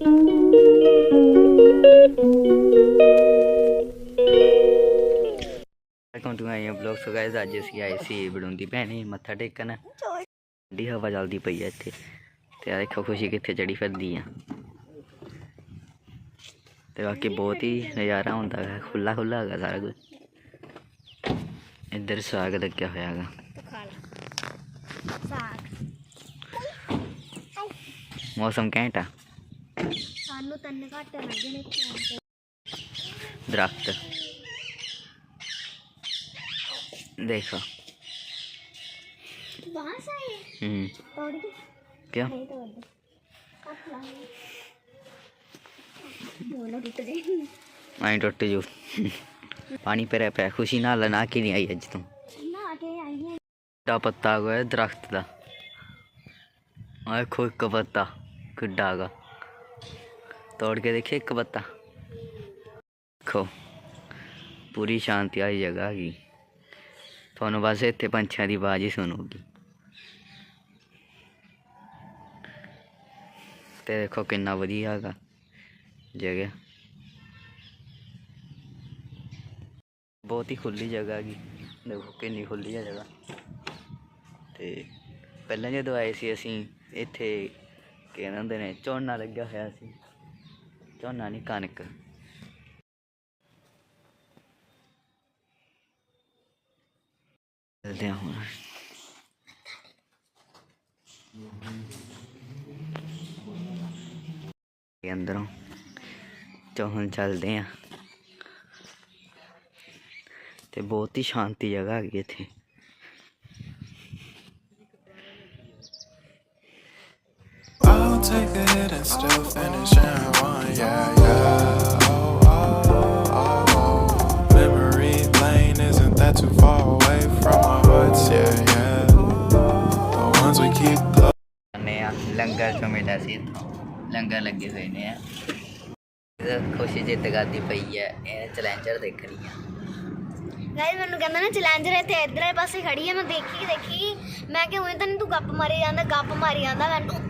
Welcome to my blog so guys ਅੱਜ ਅਸੀਂ ਆਏ ਸੀ ਬੜੁੰਦੀ ਭੈਣੇ ਮੱਥਾ ਟੇਕਣ। ਠੰਡੀ ਹਵਾ ਚੱਲਦੀ ਪਈ ਹੈ ਇੱਥੇ। ਤੇ ਆ ਦੇਖੋ ਖੁਸ਼ੀ ਕਿੱਥੇ ਚੜੀ ਫਿਰਦੀ ਆ। ਤੇ ਬਾਕੀ ਬਹੁਤ ਹੀ ਨਜ਼ਾਰਾ ਹੁੰਦਾ ਹੈ ਖੁੱਲਾ ਖੁੱਲਾ ਹੈਗਾ ਸਾਰਾ ਕੁਝ। ਇੱਧਰ ਸਾਗ ਲੱਗਿਆ ਹੋਇਆ ਹੈਗਾ। ਮੌਸਮ ਘੈਂਟ ਆ। ਸਾਨੂੰ ਤਿੰਨ ਘੱਟ ਲੱਗਣੇ ਫੋਨ ਤੇ। ਦਰਖਤ। ਦੇਖੋ। ਬਾਂਸ ਆਏ ਹੂੰ। ਤੋੜ ਕੇ। ਕਿਉਂ? ਨਹੀਂ ਤੋੜਦੇ। ਕੱਟ ਲਾ ਮੋਨਾ ਟੁੱਟ ਜੇ। ਆਈ ਟੁੱਟ ਜੂ। ਪਾਣੀ ਭਰਿਆ ਪਿਆ। ਖੁਸ਼ੀ ਨਾਲ ਨਾ ਕਿ ਨਹੀਂ ਆਈ ਅੱਜ ਤੋਂ? ਨਾ ਕੇ ਆਈ ਹੈ ਦਾ ਪੱਤਾ ਆ ਗਿਆ ਦਰਖਤ ਦਾ। ਆ ਦੇਖੋ ਇੱਕ ਪੱਤਾ। ਕਿੱਡਾ ਹੈਗਾ। ਤੋੜ ਕੇ ਦੇਖੇ ਇੱਕ ਪੱਤਾ ਦੇਖੋ ਪੂਰੀ ਸ਼ਾਂਤੀ ਵਾਲੀ ਜਗ੍ਹਾ ਹੈਗੀ ਤੁਹਾਨੂੰ ਬਸ ਇੱਥੇ ਪੰਛੀਆਂ ਦੀ ਆਵਾਜ਼ ਹੀ ਸੁਣੂਗੀ ਤੇ ਦੇਖੋ ਕਿੰਨਾ ਵਧੀਆ ਹੈਗਾ ਜਗ੍ਹਾ ਬਹੁਤ ਹੀ ਖੁੱਲੀ ਜਗ੍ਹਾ ਹੈਗੀ ਦੇਖੋ ਕਿੰਨੀ ਖੁੱਲੀ ਹੈ ਜਗ੍ਹਾ ਤੇ ਪਹਿਲਾਂ ਜਦੋਂ ਆਏ ਸੀ ਅਸੀਂ ਇੱਥੇ ਕਹਿੰਦੇ ਹੁੰਦੇ ਨੇ ਝੋਨਾ ਲੱਗਿਆ ਹੋਇਆ ਸੀ ਝੋਨਾ ਨਹੀਂ ਕਣਕ ਚਲਦੇ ਹਾਂ ਹੁਣ ਇਹ ਅੰਦਰੋਂ ਚੋ ਹੁਣ ਚੱਲਦੇ ਆ ਤੇ ਬਹੁਤ ਹੀ ਸ਼ਾਂਤੀ ਜਗ੍ਹਾ ਹੈਗੀ ਇੱਥੇ I'll take a hit and still finish in one, yeah, yeah. Oh, oh, oh, oh. Memory lane isn't that too far away from our hearts, yeah, yeah. The ones we keep close. ਲੰਗਰ ਚੋਂ ਮਿਲਿਆ ਸੀ ਲੰਗਰ ਲੱਗੇ ਹੋਏ ਨੇ ਆ ਖੁਸ਼ੀ ਜਿੱਤ ਕਰਦੀ ਪਈ ਹੈ ਇਹ ਚੈਲੰਜਰ ਦੇਖਣੀ ਆ ਗਾਇਸ ਮੈਨੂੰ ਕਹਿੰਦਾ ਨਾ ਚੈਲੰਜਰ ਇੱਥੇ ਇਧਰ ਵਾਲੇ ਪਾਸੇ ਖੜੀ ਹੈ ਮੈਂ ਦੇਖੀ ਦੇਖੀ ਮੈਂ ਕਿ ਉਹਨੇ ਤਾਂ ਨਹੀਂ ਤੂੰ ਗੱਪ ਮਾਰੀ ਜਾਂਦਾ ਗੱਪ ਮਾਰੀ ਜਾਂਦਾ ਮੈਨੂੰ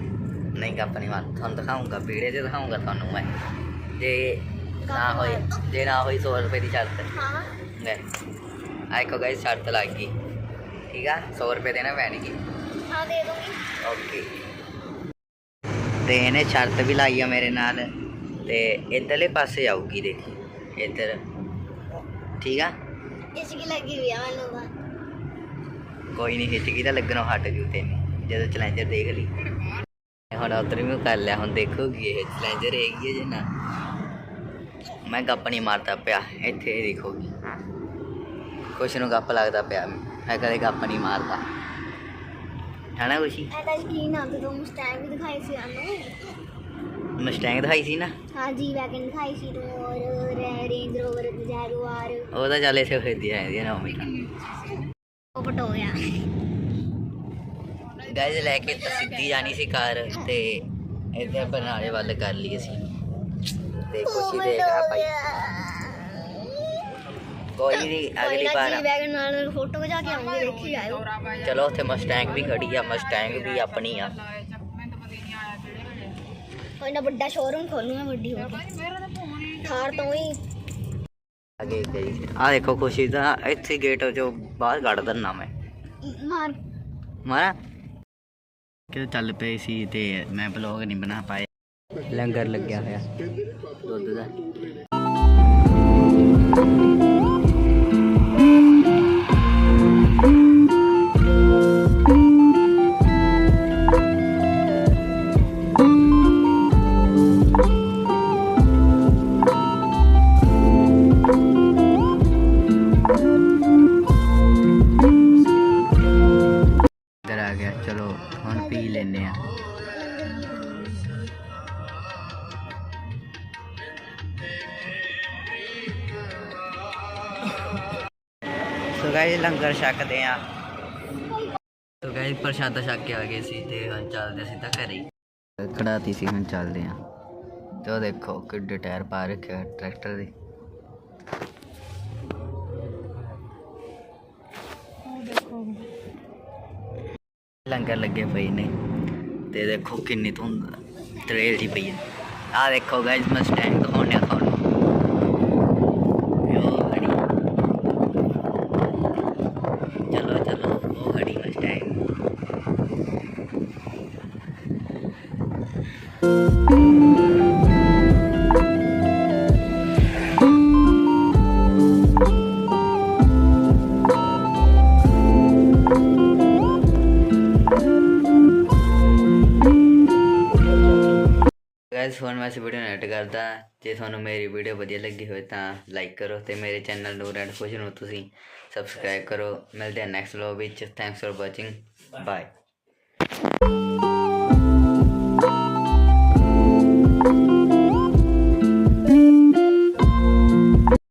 ਨਹੀਂ ਨਹੀਂ ਮਾਰ ਤੁਹਾਨੂੰ ਦਿਖਾਉਂਗਾ ਵੀਡੀਓ 'ਚ ਦਿਖਾਉਂਗਾ ਤੁਹਾਨੂੰ ਮੈਂ। ਜੇ ਨਾ ਹੋਈ ਜੇ ਨਾ ਹੋਈ 100 ਰੁਪਏ ਦੀ ਸ਼ਰਤ ਹਾਂ ਲੈ ਆ ਇੱਕੋ ਗਾਇਸ ਸ਼ਰਤ ਲੱਗ ਗਈ। ਠੀਕ ਆ 100 ਰੁਪਏ ਦੇਣਾ ਪੈਣਗੇ ਹਾਂ ਦੇ ਦੂੰਗੀ। ਓਕੇ। ਤੇ ਇਹਨੇ ਸ਼ਰਤ ਵੀ ਲਾਈ ਆ ਮੇਰੇ ਨਾਲ ਤੇ ਇਧਰਲੇ ਪਾਸੇ ਆਊਗੀ ਦੇਖੀ। ਇੱਧਰ। ਠੀਕ ਆ? ਇਸ ਕੀ ਲੱਗੀ ਹੋਈ ਆ ਮੈਨੂੰ ਕੋਈ ਨਹੀਂ ਹਿੱਚਕੀ ਤਾਂ ਲੱਗਣੋਂ ਹਟ ਜੂ ਤੈਨੂੰ ਜਦੋਂ ਚੈਲੰਜਰ ਦੇਖ ਲਈ। ਹੁਣ ਉਧਰ ਵੀ ਕਰ ਲਿਆ ਹੁਣ ਦੇਖੋਗੀ ਇਹ ਚੈਲੰਜਰ ਹੈਗੀ ਹੈ ਜੇ ਨਾ। ਮੈਂ ਗੱਪ ਨਹੀਂ ਮਾਰਦਾ ਪਿਆ ਇੱਥੇ ਇਹ ਦੇਖੋਗੀ ਕੁਛ ਨੂੰ ਗੱਪ ਲੱਗਦਾ ਪਿਆ ਮੈਂ ਕਦੇ ਗੱਪ ਨਹੀਂ ਮਾਰਦਾ। ਹਨਾ ਖੁਸ਼ੀ? ਐਡਾ ਸਕਰੀਨ ਆ ਤੇ ਮੁਸਟੈਂਗ ਵੀ ਦਿਖਾਈ ਸੀ ਸਾਨੂੰ। ਮਸਟੈਂਗ ਦਿਖਾਈ ਸੀ ਨਾ? ਹਾਂ ਜੀ ਵੈਗਨ ਦਿਖਾਈ ਸੀ ਤੂੰ ਔਰ ਰੇਂਜ ਰੋਵਰ ਜੈਗੁਆਰ ਉਹਦਾ ਚੱਲ ਇਸੇ ਖਰੀਦੀ ਆ ਇਹਦੀ ਨਾ ਉਹ ਪਟ ਹੋ ਗਿਆ ਗਾਇਜ਼ ਲੈ ਕੇ ਤਾਂ ਸਿੱਧੀ ਜਾਣੀ ਸੀ ਕਾਰ ਤੇ ਇੱਧਰ ਬਰਨਾਲੇ ਵੱਲ ਕਰ ਲਈ ਅਸੀਂ ਤੇ ਖੁਸ਼ੀ ਦੇਖ ਆ ਭਾਈ। ਕੋਈ ਨਹੀਂ ਅਗਲੀ ਵਾਰ ਵੈਗਨ ਨਾਲ ਫੋਟੋ ਖਿਚਾ ਕੇ ਆਉਂਗੀ ਦੇਖੀ ਆਇਓ ਚਲੋ ਉੱਥੇ ਮਸਟੈਂਗ ਵੀ ਖੜੀ ਆ ਮਸਟੈਂਗ ਵੀ ਆਪਣੀ ਆ। ਕੋਈ ਨਾ ਵੱਡਾ ਸ਼ੋਰੂਮ ਖੋਲੂਗਾ ਵੱਡੀ ਹੋ ਕੇ। ਥਾਰ ਤੋਂ ਹੀ। ਅੱਗੇ ਗਈ ਆ ਦੇਖੋ ਖੁਸ਼ੀ ਦਾ ਇੱਥੇ ਗੇਟ ਚੋਂ ਬਾਹਰ ਕੱਢ ਦਿੰਨਾ ਮੈਂ। ਮਾਰ। ਮਾਰਾ? ਕਿ ਚੱਲ ਪਏ ਸੀ ਤੇ ਮੈਂ ਬਲੌਗ ਨਹੀਂ ਬਣਾ ਪਾਇਆ ਲੰਗਰ ਲੱਗਿਆ ਹੋਇਆ। ਦੁੱਧ ਦਾ। ਸੋ ਗਾਇਸ ਲੰਗਰ ਛਕਦੇ ਆ। ਸੋ ਗਾਇਸ ਪ੍ਰਸ਼ਾਦਾ ਛਕ ਕੇ ਆ ਗਏ ਸੀ ਤੇ ਹੁਣ ਚੱਲਦੇ ਸਿੱਧਾ ਘਰੇ ਖੜਾਤੀ ਸੀ, ਹੁਣ ਚੱਲਦੇ ਆ। ਤੇ ਦੇਖੋ ਕਿੱਡੇ ਟਾਇਰ ਪਾ ਰੱਖਿਆ ਟਰੈਕਟਰ ਦੇ। ਲੰਗਰ ਲੱਗੇ ਪਏ ਨੇ। ਤੇ ਦੇਖੋ ਕਿੰਨੀ ਧੁੰਦ, ਤਰੇਲ ਦੀ ਪਈ ਹੈ। ਆ ਦੇਖੋ ਗਾਇਸ ਮਸਟੈਂਗ ਦਿਖਾਉਂਦੇ ਆ ਗਾਇਸ ਹੁਣ ਮੈਂ ਇਸ ਵੀਡੀਓ ਨੂੰ ਐਡ ਕਰਦਾ। ਜੇ ਤੁਹਾਨੂੰ ਮੇਰੀ ਵੀਡੀਓ ਵਧੀਆ ਲੱਗੀ ਹੋਵੇ ਤਾਂ ਲਾਈਕ ਕਰੋ ਤੇ ਮੇਰੇ ਚੈਨਲ ਨੂੰ ਰੈਡ ਖੁਸ਼ ਨੂੰ ਤੁਸੀਂ ਸਬਸਕ੍ਰਾਈਬ ਕਰੋ। ਮਿਲਦੇ ਹਾਂ ਨੈਕਸਟ ਵਲੌਗ ਵਿੱਚ। Thanks for watching bye